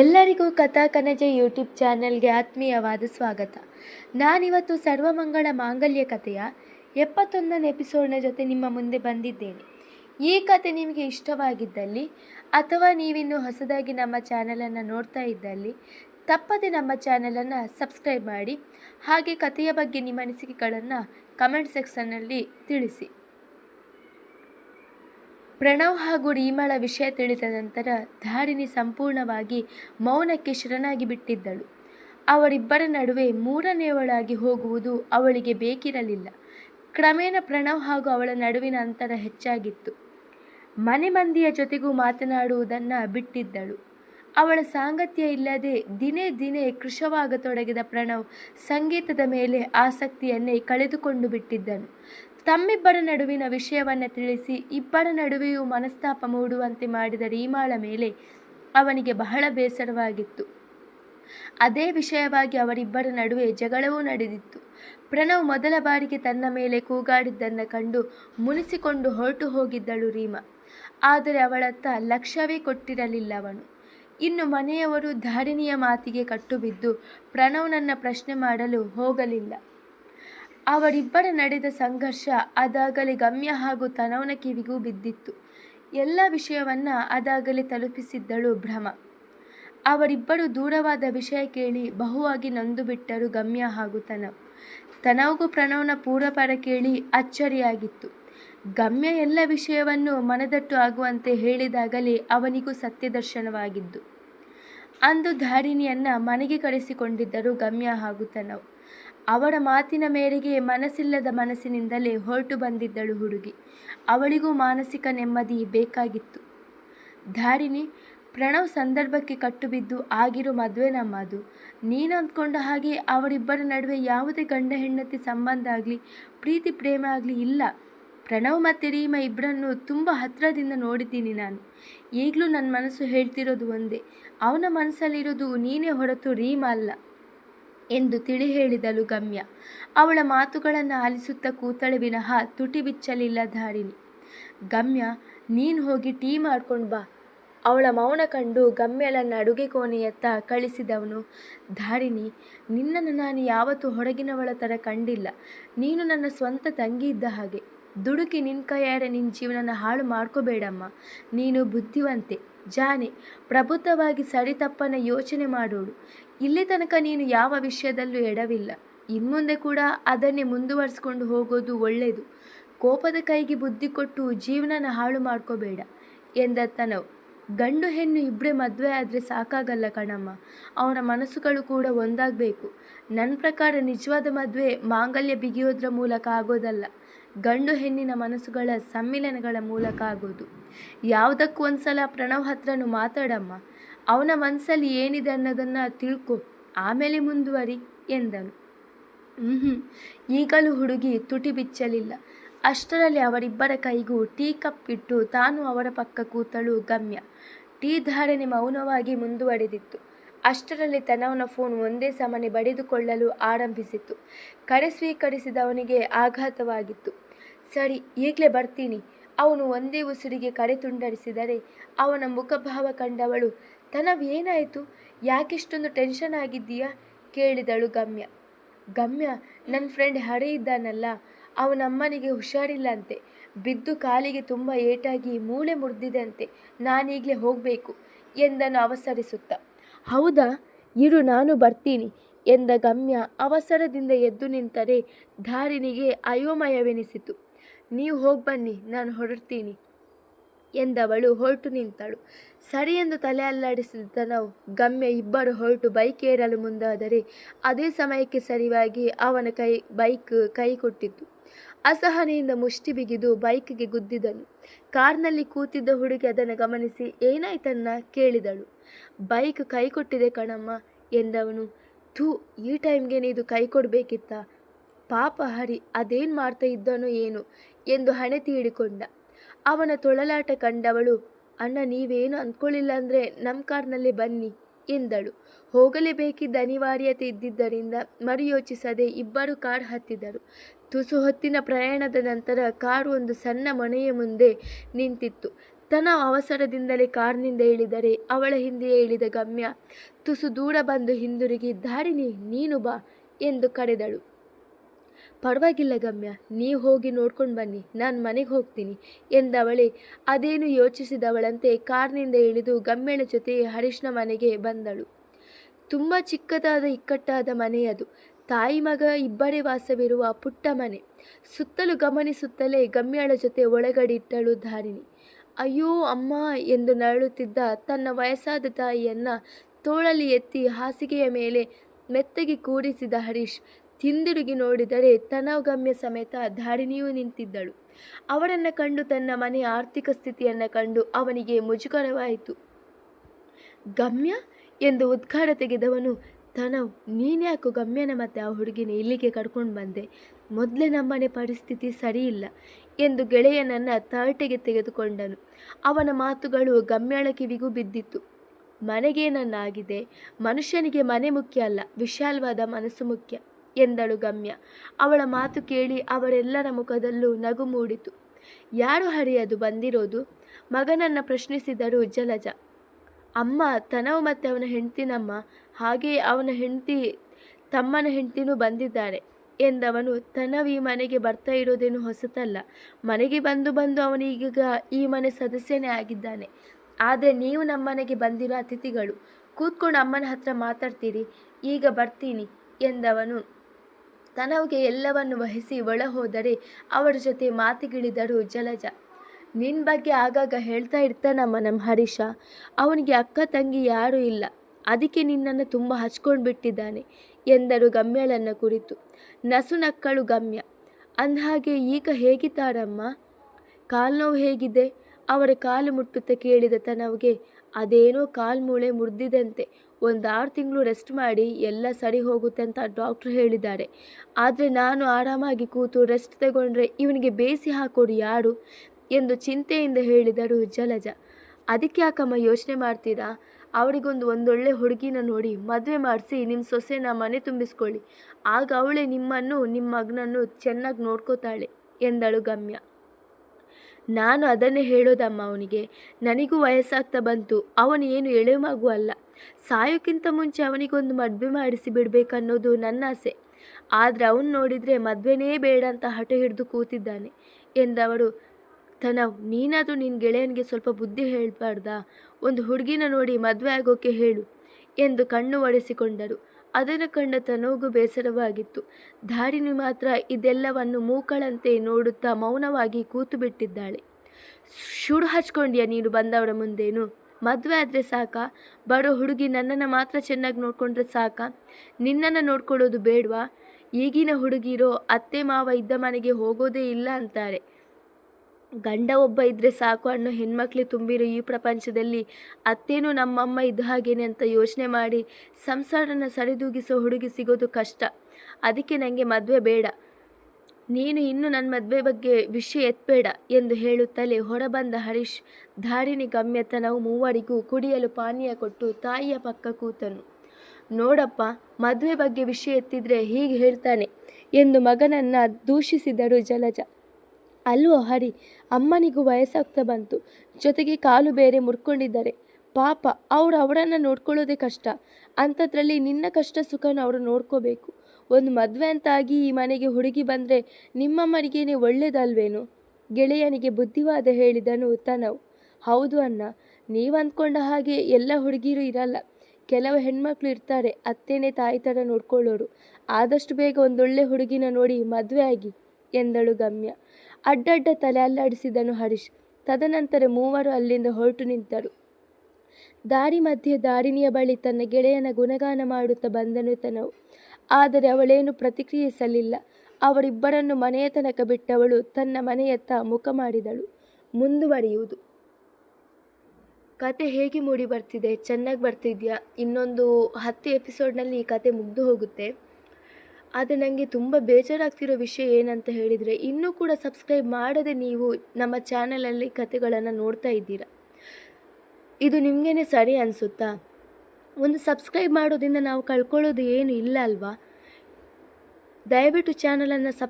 ಎಲ್ಲರಿಗೂ ಕಥಾ ಕನಜೆ ಯೂಟ್ಯೂಬ್ ಚಾನೆಲ್ಗೆ ಆತ್ಮೀಯವಾದ ಸ್ವಾಗತ. ನಾನಿವತ್ತು ಸರ್ವಮಂಗಳ ಮಾಂಗಲ್ಯ ಕಥೆಯ ಎಪ್ಪತ್ತೊಂದನೇ ಎಪಿಸೋಡ್ನ ಜೊತೆ ನಿಮ್ಮ ಮುಂದೆ ಬಂದಿದ್ದೇನೆ. ಈ ಕತೆ ನಿಮಗೆ ಇಷ್ಟವಾಗಿದ್ದಲ್ಲಿ ಅಥವಾ ನೀವಿನ್ನು ಹೊಸದಾಗಿ ನಮ್ಮ ಚಾನಲನ್ನು ನೋಡ್ತಾ ಇದ್ದಲ್ಲಿ, ತಪ್ಪದೆ ನಮ್ಮ ಚಾನಲನ್ನು ಸಬ್ಸ್ಕ್ರೈಬ್ ಮಾಡಿ, ಹಾಗೆ ಕಥೆಯ ಬಗ್ಗೆ ನಿಮ್ಮ ಅನಿಸಿಕೆಗಳನ್ನು ಕಮೆಂಟ್ ಸೆಕ್ಷನ್ನಲ್ಲಿ ತಿಳಿಸಿ. ಪ್ರಣವ್ ಹಾಗೂ ರೀಮಳ ವಿಷಯ ತಿಳಿದ ನಂತರ ಧಾರಿಣಿ ಸಂಪೂರ್ಣವಾಗಿ ಮೌನಕ್ಕೆ ಶರಣಾಗಿ ಬಿಟ್ಟಿದ್ದಳು. ಅವರಿಬ್ಬರ ನಡುವೆ ಮೂರನೆಯವಳಾಗಿ ಹೋಗುವುದು ಅವಳಿಗೆ ಬೇಕಿರಲಿಲ್ಲ. ಕ್ರಮೇಣ ಪ್ರಣವ್ ಹಾಗೂ ಅವಳ ನಡುವಿನ ಅಂತರ ಹೆಚ್ಚಾಗಿತ್ತು. ಮನೆ ಮಂದಿಯ ಜೊತೆಗೂ ಮಾತನಾಡುವುದನ್ನು ಬಿಟ್ಟಿದ್ದಳು. ಅವಳ ಸಾಂಗತ್ಯ ಇಲ್ಲದೆ ದಿನೇ ದಿನೇ ಕೃಶವಾಗತೊಡಗಿದ ಪ್ರಣವ್ ಸಂಗೀತದ ಮೇಲೆ ಆಸಕ್ತಿಯನ್ನೇ ಕಳೆದುಕೊಂಡು ಬಿಟ್ಟಿದ್ದನು. ತಮ್ಮಿಬ್ಬರ ನಡುವಿನ ವಿಷಯವನ್ನು ತಿಳಿಸಿ ಇಬ್ಬರ ನಡುವೆಯೂ ಮನಸ್ತಾಪ ಮೂಡುವಂತೆ ಮಾಡಿದ ರೀಮಾಳ ಮೇಲೆ ಅವನಿಗೆ ಬಹಳ ಬೇಸರವಾಗಿತ್ತು. ಅದೇ ವಿಷಯವಾಗಿ ಅವರಿಬ್ಬರ ನಡುವೆ ಜಗಳವೂ ನಡೆದಿತ್ತು. ಪ್ರಣವ್ ಮೊದಲ ಬಾರಿಗೆ ತನ್ನ ಮೇಲೆ ಕೂಗಾಡಿದ್ದನ್ನು ಕಂಡು ಮುನಿಸಿಕೊಂಡು ಹೊರಟು ಹೋಗಿದ್ದಳು ರೀಮಾ. ಆದರೆ ಅವಳತ್ತ ಲಕ್ಷ್ಯವೇ ಕೊಟ್ಟಿರಲಿಲ್ಲವನು. ಇನ್ನು ಮನೆಯವರು ಧಾರಿಣಿಯ ಮಾತಿಗೆ ಕಟ್ಟುಬಿದ್ದು ಪ್ರಣವ್ನನ್ನು ಪ್ರಶ್ನೆ ಮಾಡಲು ಹೋಗಲಿಲ್ಲ. ಅವರಿಬ್ಬರ ನಡೆದ ಸಂಘರ್ಷ ಅದಾಗಲೇ ಗಮ್ಯ ಹಾಗೂ ತನವನ ಕಿವಿಗೂ ಬಿದ್ದಿತ್ತು. ಎಲ್ಲ ವಿಷಯವನ್ನು ಅದಾಗಲೇ ತಲುಪಿಸಿದ್ದಳು ಭ್ರಮ. ಅವರಿಬ್ಬರು ದೂರವಾದ ವಿಷಯ ಕೇಳಿ ಬಹುವಾಗಿ ನೊಂದು ಬಿಟ್ಟರು ಗಮ್ಯ ಹಾಗೂ ತನವ್. ತನವ್ಗೂ ಪ್ರಣವ್ನ ಪೂರ್ವಪರ ಕೇಳಿ ಅಚ್ಚರಿಯಾಗಿತ್ತು. ಗಮ್ಯ ಎಲ್ಲ ವಿಷಯವನ್ನು ಮನದಟ್ಟು ಆಗುವಂತೆ ಹೇಳಿದಾಗಲೇ ಅವನಿಗೂ ಸತ್ಯದರ್ಶನವಾಗಿದ್ದು. ಅಂದು ಧಾರಿಣಿಯನ್ನ ಮನೆಗೆ ಕಳಿಸಿಕೊಂಡಿದ್ದರು ಗಮ್ಯ ಹಾಗೂ ತನವು. ಅವರ ಮಾತಿನ ಮೇರೆಗೆ ಮನಸ್ಸಿಲ್ಲದ ಮನಸ್ಸಿನಿಂದಲೇ ಹೊರಟು ಬಂದಿದ್ದಳು ಹುಡುಗಿ. ಅವಳಿಗೂ ಮಾನಸಿಕ ನೆಮ್ಮದಿ ಬೇಕಾಗಿತ್ತು. ಧಾರಿಣಿ, ಪ್ರಣವ್ ಸಂದರ್ಭಕ್ಕೆ ಕಟ್ಟುಬಿದ್ದು, ಆಗಿರೋ ಮದುವೆ ನಮ್ಮದು. ನೀನು ಅಂದ್ಕೊಂಡ ಹಾಗೆ ಅವರಿಬ್ಬರ ನಡುವೆ ಯಾವುದೇ ಗಂಡ ಹೆಂಡತಿ ಸಂಬಂಧ ಆಗಲಿ, ಪ್ರೀತಿ ಪ್ರೇಮ ಆಗಲಿ ಇಲ್ಲ. ಪ್ರಣವ್ ಮತ್ತು ರೀಮಾ ಇಬ್ಬರನ್ನು ತುಂಬ ಹತ್ತಿರದಿಂದ ನೋಡಿದ್ದೀನಿ ನಾನು. ಈಗಲೂ ನನ್ನ ಮನಸ್ಸು ಹೇಳ್ತಿರೋದು ಒಂದೇ. ಅವನ ಮನಸ್ಸಲ್ಲಿರೋದು ನೀನೇ ಹೊರತು ರೀಮ ಅಲ್ಲ ಎಂದು ತಿಳಿ ಹೇಳಿದಳು ಗಮ್ಯ. ಅವಳ ಮಾತುಗಳನ್ನು ಆಲಿಸುತ್ತಾ ಕೂತಳೆ ವಿನಃ ತುಟಿ ಬಿಚ್ಚಲಿಲ್ಲ ಧಾರಿಣಿ. ಗಮ್ಯ, ನೀನು ಹೋಗಿ ಟೀ ಮಾಡ್ಕೊಂಡು ಬಾ. ಅವಳ ಮೌನ ಕಂಡು ಗಮ್ಯಳನ್ನು ಅಡುಗೆ ಕೋಣೆಯತ್ತ ಕಳಿಸಿದವನು. ಧಾರಿಣಿ, ನಿನ್ನನ್ನು ನಾನು ಯಾವತ್ತೂ ಹೊರಗಿನವಳ ಥರ ಕಂಡಿಲ್ಲ. ನೀನು ನನ್ನ ಸ್ವಂತ ತಂಗಿ ಇದ್ದ ಹಾಗೆ. ದುಡುಕಿ ನಿನ್ನ ಕೈಯಾರೆ ನಿನ್ನ ಜೀವನನ ಹಾಳು ಮಾಡ್ಕೋಬೇಡಮ್ಮ. ನೀನು ಬುದ್ಧಿವಂತೆ. ಜಾನೆ, ಪ್ರಬುದ್ಧವಾಗಿ ಸರಿತಪ್ಪನ ಯೋಚನೆ ಮಾಡೋಳು ಇಲ್ಲಿ ತನಕ ನೀನು ಯಾವ ವಿಷಯದಲ್ಲೂ ಎಡವಿಲ್ಲ. ಇನ್ಮುಂದೆ ಕೂಡ ಅದನ್ನೇ ಮುಂದುವರಿಸ್ಕೊಂಡು ಹೋಗೋದು ಒಳ್ಳೆಯದು ಕೋಪದ ಕೈಗೆ ಬುದ್ಧಿ ಕೊಟ್ಟು ಜೀವನನ ಹಾಳು ಮಾಡ್ಕೋಬೇಡ ಎಂದ ತನವ್ ಗಂಡು ಹೆಣ್ಣು ಇಬ್ಬರೇ ಮದುವೆ ಆದರೆ ಸಾಕಾಗಲ್ಲ ಕಣಮ್ಮ. ಅವರ ಮನಸ್ಸುಗಳು ಕೂಡ ಒಂದಾಗಬೇಕು. ನನ್ನ ಪ್ರಕಾರ ನಿಜವಾದ ಮದುವೆ ಮಾಂಗಲ್ಯ ಬಿಗಿಯೋದ್ರ ಮೂಲಕ ಆಗೋದಲ್ಲ. ಗಂಡು ಹೆಣ್ಣಿನ ಮನಸ್ಸುಗಳ ಸಮ್ಮಿಲನಗಳ ಮೂಲಕ ಆಗೋದು. ಯಾವುದಕ್ಕೂ ಒಂದ್ಸಲ ಪ್ರಣವ್ ಹತ್ರನೂ ಮಾತಾಡಮ್ಮ. ಅವನ ಮನಸ್ಸಲ್ಲಿ ಏನಿದೆ ಅನ್ನೋದನ್ನು ತಿಳ್ಕೊ. ಆಮೇಲೆ ಮುಂದುವರಿ ಎಂದನು. ಹ್ಞೂ ಈಗಲೂ ಹುಡುಗಿ ತುಟಿ ಬಿಚ್ಚಲಿಲ್ಲ. ಅಷ್ಟರಲ್ಲಿ ಅವರಿಬ್ಬರ ಕೈಗೂ ಟೀ ಕಪ್ ಇಟ್ಟು ತಾನು ಅವರ ಪಕ್ಕ ಕೂತಳು ಗಮ್ಯ. ಟೀ ಧಾರಣೆ ಮೌನವಾಗಿ ಮುಂದುವರೆದಿತ್ತು. ಅಷ್ಟರಲ್ಲಿ ತನವನ ಫೋನ್ ಒಂದೇ ಸಮನೆ ಬಡಿದುಕೊಳ್ಳಲು ಆರಂಭಿಸಿತು ಕರೆ ಸ್ವೀಕರಿಸಿದವನಿಗೆ ಆಘಾತವಾಗಿತ್ತು. ಸರಿ, ಈಗಲೇ ಬರ್ತೀನಿ. ಅವನು ಒಂದೇ ಉಸಿರಿಗೆ ಕರೆ ತುಂಡರಿಸಿದರೆ ಅವನ ಮುಖಭಾವ ಕಂಡವಳು ತನವೇನಾಯಿತು ಯಾಕೆಷ್ಟೊಂದು ಟೆನ್ಷನ್ ಆಗಿದ್ದೀಯಾ? ಕೇಳಿದಳು ಗಮ್ಯ. ಗಮ್ಯ ನನ್ನ ಫ್ರೆಂಡ್ ಹರಿ ಇದ್ದಾನಲ್ಲ ಅವನಮ್ಮನಿಗೆ ಹುಷಾರಿಲ್ಲಂತೆ. ಬಿದ್ದು ಕಾಲಿಗೆ ತುಂಬ ಏಟಾಗಿ ಮೂಳೆ ಮುರಿದಿದಂತೆ ಅಂತೆ ನಾನೀಗಲೇ ಹೋಗಬೇಕು ಎಂದನು ಅವಸರಿಸುತ್ತ. ಹೌದಾ? ಇರು, ನಾನು ಬರ್ತೀನಿ ಎಂದ ಗಮ್ಯ ಅವಸರದಿಂದ ಎದ್ದು ನಿಂತರೆ ಧಾರಿನಿಗೆ ಅಯೋಮಯವೆನಿಸಿತು. ನೀವು ಹೋಗಿ ಬನ್ನಿ, ನಾನು ಹೊರಡ್ತೀನಿ ಎಂದವಳು ಹೊರಟು ನಿಂತಳು. ಸರಿ ಎಂದು ತಲೆ ಅಲ್ಲಾಡಿಸಿದ ನಾವು ಗಮ್ಯ ಇಬ್ಬರು ಹೊರಟು ಬೈಕ್ ಏರಲು ಮುಂದಾದರೆ ಅದೇ ಸಮಯಕ್ಕೆ ಸರಿಯಾಗಿ ಅವನ ಕೈ, ಬೈಕ್ ಕೈ ಕೊಟ್ಟಿತ್ತು. ಅಸಹನೆಯಿಂದ ಮುಷ್ಟಿ ಬಿಗಿದು ಬೈಕ್ಗೆ ಗುದ್ದಿದನು. ಕಾರ್ನಲ್ಲಿ ಕೂತಿದ್ದ ಹುಡುಗಿ ಅದನ್ನು ಗಮನಿಸಿ ಏನಾಯ್ತನ್ನ ಕೇಳಿದಳು. ಬೈಕ್ ಕೈ ಕೊಟ್ಟಿದೆ ಕಣಮ್ಮ ಎಂದವನು. ಥೂ, ಈ ಟೈಮ್ಗೆ ಇದು ಕೈ ಕೊಡಬೇಕಿತ್ತ. ಪಾಪ ಹರಿ, ಅದೇನು ಮಾಡ್ತಾ ಇದ್ದನೋ ಏನು ಎಂದು ಹಣೆ ತೀಡಿಕೊಂಡ. ಅವನ ತೊಳಲಾಟ ಕಂಡವಳು, ಅಣ್ಣ, ನೀವೇನು ಅಂದ್ಕೊಳ್ಳಿಲ್ಲ ಅಂದರೆ ನಮ್ಮ ಕಾರ್ನಲ್ಲಿ ಬನ್ನಿ ಎಂದಳು. ಹೋಗಲೇಬೇಕಿದ್ದ ಅನಿವಾರ್ಯತೆ ಇದ್ದಿದ್ದರಿಂದ ಮರುಯೋಚಿಸದೆ ಇಬ್ಬರು ಕಾರ್ ಹತ್ತಿದರು. ತುಸು ಹೊತ್ತಿನ ಪ್ರಯಾಣದ ನಂತರ ಕಾರು ಒಂದು ಸಣ್ಣ ಮನೆಯ ಮುಂದೆ ನಿಂತಿತ್ತು. ತನ್ನ ಅವಸರದಿಂದಲೇ ಕಾರ್ನಿಂದ ಇಳಿದರೆ ಅವಳ ಹಿಂದೆಯೇ ಇಳಿದ ಗಮ್ಯ. ತುಸು ದೂರ ಬಂದು ಹಿಂದಿರುಗಿ ದಾರಿನಿ ನೀನು ಬಾ ಎಂದು ಕರೆದಳು. ಪರವಾಗಿಲ್ಲ ಗಮ್ಯ, ನೀವು ಹೋಗಿ ನೋಡ್ಕೊಂಡು ಬನ್ನಿ, ನಾನು ಮನೆಗೆ ಹೋಗ್ತೀನಿ ಎಂದವಳೆ. ಅದೇನು ಯೋಚಿಸಿದವಳಂತೆ ಕಾರ್ನಿಂದ ಇಳಿದು ಗಮ್ಯನ ಜೊತೆ ಹರೀಶ್ನ ಮನೆಗೆ ಬಂದಳು. ತುಂಬ ಚಿಕ್ಕದಾದ, ಇಕ್ಕಟ್ಟಾದ ಮನೆಯದು ತಾಯಿ ಮಗ ಇಬ್ಬರೇ ವಾಸವಿರುವ ಪುಟ್ಟ ಮನೆ ಸುತ್ತಲೂ ಗಮನಿಸುತ್ತಲೇ ಗಮ್ಯಾಳ ಜೊತೆ ಒಳಗಡಿಟ್ಟಳು ಧಾರಿಣಿ. ಅಯ್ಯೋ ಅಮ್ಮ ಎಂದು ನರಳುತ್ತಿದ್ದ ತನ್ನ ವಯಸ್ಸಾದ ತಾಯಿಯನ್ನ ತೋಳಲ್ಲಿ ಎತ್ತಿ ಹಾಸಿಗೆಯ ಮೇಲೆ ಮೆತ್ತಗೆ ಕೂರಿಸಿದ ಹರೀಶ್ ತಿಂದಿರುಗಿ ನೋಡಿದರೆ ತನಗಮ್ಯ ಸಮೇತ ಧಾರಿಣಿಯೂ ನಿಂತಿದ್ದಳು. ಅವರನ್ನು ಕಂಡು ತನ್ನ ಮನೆಯ ಆರ್ಥಿಕ ಸ್ಥಿತಿಯನ್ನು ಕಂಡು ಅವನಿಗೆ ಮುಜುಗರವಾಯಿತು. ಗಮ್ಯ ಎಂದು ಉದ್ಘಾರ ತೆಗೆದವನು ತನವ್ ನೀನ್ಯಾಕು ಗಮ್ಯನ ಮತ್ತೆ ಆ ಹುಡುಗಿನ ಇಲ್ಲಿಗೆ ಕರ್ಕೊಂಡು ಬಂದೆ? ಮೊದಲೇ ನಮ್ಮನೆ ಪರಿಸ್ಥಿತಿ ಸರಿಯಿಲ್ಲ ಎಂದು ಗೆಳೆಯನನ್ನು ತರ್ಟೆಗೆ ತೆಗೆದುಕೊಂಡನು. ಅವನ ಮಾತುಗಳು ಗಮ್ಯಳ ಕಿವಿಗೂ ಬಿದ್ದಿತ್ತು. ಮನೆಗೇನನ್ನಾಗಿದೆ ಮನುಷ್ಯನಿಗೆ ಮನೆ ಮುಖ್ಯ ಅಲ್ಲ, ವಿಶಾಲವಾದ ಮನಸ್ಸು ಮುಖ್ಯ ಎಂದಳು ಗಮ್ಯ. ಅವಳ ಮಾತು ಕೇಳಿ ಅವರೆಲ್ಲರ ಮುಖದಲ್ಲೂ ನಗು ಮೂಡಿತು. ಯಾರು ಹರಿಯದು, ಬಂದಿರೋದು? ಮಗನನ್ನು ಪ್ರಶ್ನಿಸಿದರು ಜಲಜ. ಅಮ್ಮ ತನವು ಮತ್ತು ಅವನ ಹೆಂಡ್ತಿನಮ್ಮ ಹಾಗೆಯೇ ಅವನ ಹೆಂಡತಿ ತಮ್ಮನ ಹೆಂಡ್ತಿನೂ ಬಂದಿದ್ದಾರೆ ಎಂದವನು ತನವ್ ಈ ಮನೆಗೆ ಬರ್ತಾ ಇರೋದೇನು ಹೊಸತಲ್ಲ. ಮನೆಗೆ ಬಂದು ಬಂದು ಅವನೀಗ ಈ ಮನೆ ಸದಸ್ಯನೇ ಆಗಿದ್ದಾನೆ. ಆದರೆ ನೀವು ನಮ್ಮನೆಗೆ ಬಂದಿರೋ ಅತಿಥಿಗಳು, ಕೂತ್ಕೊಂಡು ಅಮ್ಮನ ಹತ್ರ ಮಾತಾಡ್ತೀರಿ, ಈಗ ಬರ್ತೀನಿ ಎಂದವನು. ತನವ್ಗೆ ಎಲ್ಲವನ್ನು ವಹಿಸಿ ಒಳ ಹೋದರೆ ಅವರ ಜೊತೆ ಮಾತಿಗಿಳಿದರು ಜಲಜ. ನಿನ್ನ ಬಗ್ಗೆ ಆಗಾಗ ಹೇಳ್ತಾ ಇರ್ತಾನಮ್ಮ ನಮ್ಮ ಹರೀಶ. ಅವನಿಗೆ ಅಕ್ಕ ತಂಗಿ ಯಾರೂ ಇಲ್ಲ. ಅದಕ್ಕೆ ನಿನ್ನನ್ನು ತುಂಬ ಹಚ್ಕೊಂಡು ಬಿಟ್ಟಿದ್ದಾನೆ ಎಂದರು ಗಮ್ಯಳನ್ನು ಕುರಿತು. ನಸು ನಕ್ಕಳು ಗಮ್ಯ. ಅಂದಹಾಗೆ ಈಗ ಹೇಗಿದ್ದಾರಮ್ಮ? ಕಾಲ್ನೋವು ಹೇಗಿದೆ? ಅವರ ಕಾಲು ಮುಟ್ಟುತ್ತಾ ಕೇಳಿದ ತನವಿಗೆ, ಅದೇನೋ ಕಾಲು ಮೂಳೆ ಮುರಿದಿದಂತೆ. ಒಂದು ಆರು ತಿಂಗಳು ರೆಸ್ಟ್ ಮಾಡಿ, ಎಲ್ಲ ಸರಿ ಹೋಗುತ್ತೆ ಅಂತ ಡಾಕ್ಟ್ರು ಹೇಳಿದ್ದಾರೆ. ಆದರೆ ನಾನು ಆರಾಮಾಗಿ ಕೂತು ರೆಸ್ಟ್ ತಗೊಂಡ್ರೆ, ಇವನಿಗೆ ಬೇಸಿ ಹಾಕೋರು ಯಾರು? ಎಂದು ಚಿಂತೆಯಿಂದ ಹೇಳಿದರು ಜಲಜ. ಅದಕ್ಕೆ ಯಾಕಮ್ಮ ಯೋಚನೆ ಮಾಡ್ತೀರಾ? ಅವಳಿಗೊಂದು ಒಂದೊಳ್ಳೆ ಹುಡುಗಿನ ನೋಡಿ ಮದುವೆ ಮಾಡಿಸಿ ನಿಮ್ಮ ಸೊಸೆನ ಮನೆ ತುಂಬಿಸ್ಕೊಳ್ಳಿ. ಆಗ ಅವಳೇ ನಿಮ್ಮನ್ನು ನಿಮ್ಮ ಮಗನನ್ನು ಚೆನ್ನಾಗಿ ನೋಡ್ಕೋತಾಳೆ, ಎಂದಳು ಗಮ್ಯ. ನಾನು ಅದನ್ನೇ ಹೇಳೋದಮ್ಮ ಅವನಿಗೆ. ನನಗೂ ವಯಸ್ಸಾಗ್ತಾ ಬಂತು. ಅವನು ಏನು ಎಳೆ ಮಗು ಅಲ್ಲ. ಸಾಯೋಕ್ಕಿಂತ ಮುಂಚೆ ಅವನಿಗೊಂದು ಮದುವೆ ಮಾಡಿಸಿ ಬಿಡಬೇಕನ್ನೋದು ನನ್ನ ಆಸೆ. ಆದರೆ ಅವನು ನೋಡಿದರೆ ಮದುವೆನೇ ಬೇಡ ಅಂತ ಹಠ ಹಿಡಿದು ಕೂತಿದ್ದಾನೆ, ಎಂದವಳು ತನವ್ ನೀನಾದರೂ ನಿನ್ನ ಗೆಳೆಯನಿಗೆ ಸ್ವಲ್ಪ ಬುದ್ಧಿ ಹೇಳಬಾರ್ದಾ? ಒಂದು ಹುಡುಗಿನ ನೋಡಿ ಮದುವೆ ಆಗೋಕೆ ಹೇಳು ಎಂದು ಕಣ್ಣು ಒಡೆಸಿಕೊಂಡರು. ಅದನ್ನು ಕಂಡ ತನೋಗು ಬೇಸರವಾಗಿತ್ತು. ಧಾರಿಣಿ ಮಾತ್ರ ಇದೆಲ್ಲವನ್ನು ಮೂಕಳಂತೆ ನೋಡುತ್ತಾ ಮೌನವಾಗಿ ಕೂತು ಬಿಟ್ಟಿದ್ದಾಳೆ ಶುಡು ಹಚ್ಕೊಂಡ್ಯಾ ನೀನು ಬಂದವರ ಮುಂದೇನು? ಮದುವೆ ಆದರೆ ಸಾಕಾ? ಬರೋ ಹುಡುಗಿ ನನ್ನನ್ನು ಮಾತ್ರ ಚೆನ್ನಾಗಿ ನೋಡಿಕೊಂಡ್ರೆ ಸಾಕಾ? ನಿನ್ನನ್ನು ನೋಡ್ಕೊಳ್ಳೋದು ಬೇಡವಾ? ಈಗಿನ ಹುಡುಗಿರೋ ಅತ್ತೆ ಮಾವ ಇದ್ದ ಮನೆಗೆ ಹೋಗೋದೇ ಇಲ್ಲ ಅಂತಾರೆ. ಗಂಡ ಒಬ್ಬ ಇದ್ದರೆ ಸಾಕು ಅನ್ನೋ ಹೆಣ್ಮಕ್ಳು ತುಂಬಿರೋ ಈ ಪ್ರಪಂಚದಲ್ಲಿ ಅತ್ತೇನೂ ನಮ್ಮಮ್ಮ ಇದ್ದ ಹಾಗೇನೆ ಅಂತ ಯೋಚನೆ ಮಾಡಿ ಸಂಸಾರನ ಸರಿದೂಗಿಸೋ ಹುಡುಗಿ ಸಿಗೋದು ಕಷ್ಟ. ಅದಕ್ಕೆ ನನಗೆ ಮದುವೆ ಬೇಡ. ನೀನು ಇನ್ನು ನನ್ನ ಮದುವೆ ಬಗ್ಗೆ ವಿಷಯ ಎತ್ಬೇಡ ಎಂದು ಹೇಳುತ್ತಲೇ ಹೊರಬಂದ ಹರೀಶ್ ಧಾರಿಣಿ ಗಮ್ಯತನವು ಮೂವರಿಗೂ ಕುಡಿಯಲು ಪಾನೀಯ ಕೊಟ್ಟು ತಾಯಿಯ ಪಕ್ಕ ಕೂತನು. ನೋಡಪ್ಪ, ಮದುವೆ ಬಗ್ಗೆ ವಿಷಯ ಎತ್ತಿದ್ರೆ ಹೀಗೆ ಹೇಳ್ತಾನೆ ಎಂದು ಮಗನನ್ನು ದೂಷಿಸಿದರು ಜಲಜ. ಅಲ್ವೋ ಹರಿ, ಅಮ್ಮನಿಗೂ ವಯಸ್ಸಾಗ್ತಾ ಬಂತು. ಜೊತೆಗೆ ಕಾಲು ಬೇರೆ ಮುರ್ಕೊಂಡಿದ್ದಾರೆ. ಪಾಪ, ಅವ್ರು ಅವರನ್ನು ನೋಡ್ಕೊಳ್ಳೋದೇ ಕಷ್ಟ. ಅಂಥದ್ರಲ್ಲಿ ನಿನ್ನ ಕಷ್ಟ ಸುಖನ ಅವರು ನೋಡ್ಕೋಬೇಕು. ಒಂದು ಮದುವೆ ಅಂತಾಗಿ ಈ ಮನೆಗೆ ಹುಡುಗಿ ಬಂದರೆ ನಿಮ್ಮಮ್ಮನಿಗೇನೆ ಒಳ್ಳೇದಲ್ವೇನು? ಗೆಳೆಯನಿಗೆ ಬುದ್ಧಿವಾದ ಹೇಳಿದನು ತನವ್. ಹೌದು ಅಣ್ಣ ನೀವು ಅಂದ್ಕೊಂಡ ಹಾಗೆ ಎಲ್ಲ ಹುಡುಗಿರು ಇರಲ್ಲ. ಕೆಲವು ಹೆಣ್ಮಕ್ಳು ಇರ್ತಾರೆ, ಅತ್ತೇನೆ ತಾಯಿ ಥರ ನೋಡ್ಕೊಳ್ಳೋರು. ಆದಷ್ಟು ಬೇಗ ಒಂದೊಳ್ಳೆ ಹುಡುಗಿನ ನೋಡಿ ಮದುವೆ ಆಗಿ, ಎಂದಳು ಗಮ್ಯ. ಅಡ್ಡಡ್ಡ ತಲೆ ಅಲ್ಲಾಡಿಸಿದನು ಹರೀಶ್. ತದನಂತರ ಮೂವರು ಅಲ್ಲಿಂದ ಹೊರಟು ನಿಂತರು. ದಾರಿ ಮಧ್ಯೆ ದಾರಿನಿಯ ಬಳಿ ತನ್ನ ಗೆಳೆಯನ ಗುಣಗಾನ ಮಾಡುತ್ತಾ ಬಂದನು ತನವು ಆದರೆ ಅವಳೇನು ಪ್ರತಿಕ್ರಿಯಿಸಲಿಲ್ಲ. ಅವರಿಬ್ಬರನ್ನು ಮನೆಯ ತನಕ ಬಿಟ್ಟವಳು ತನ್ನ ಮನೆಯತ್ತ ಮುಖ ಮಾಡಿದಳು. ಮುಂದುವರಿಯುವುದು. ಕತೆ ಹೇಗೆ ಮೂಡಿ ಬರ್ತಿದೆ ಚೆನ್ನಾಗಿ ಬರ್ತಿದೆಯಾ? ಇನ್ನೊಂದು ಹತ್ತು ಎಪಿಸೋಡ್ನಲ್ಲಿ ಈ ಕತೆ ಮುಗಿದು ಹೋಗುತ್ತೆ. ಆದರೆ ನನಗೆ ತುಂಬ ಬೇಜಾರಾಗ್ತಿರೋ ವಿಷಯ ಏನಂತ ಹೇಳಿದರೆ, ಇನ್ನೂ ಕೂಡ ಸಬ್ಸ್ಕ್ರೈಬ್ ಮಾಡದೆ ನೀವು ನಮ್ಮ ಚಾನಲಲ್ಲಿ ಕತೆಗಳನ್ನು ನೋಡ್ತಾ ಇದ್ದೀರಾ? ಇದು ನಿಮಗೇನೆ ಸರಿ ಅನಿಸುತ್ತಾ? ಒಂದು ಸಬ್ಸ್ಕ್ರೈಬ್ ಮಾಡೋದ್ರಿಂದ ನಾವು ಕಳ್ಕೊಳ್ಳೋದು ಏನು ಇಲ್ಲ ಅಲ್ವಾ? ದಯವಿಟ್ಟು ಚಾನಲನ್ನು ಸಬ್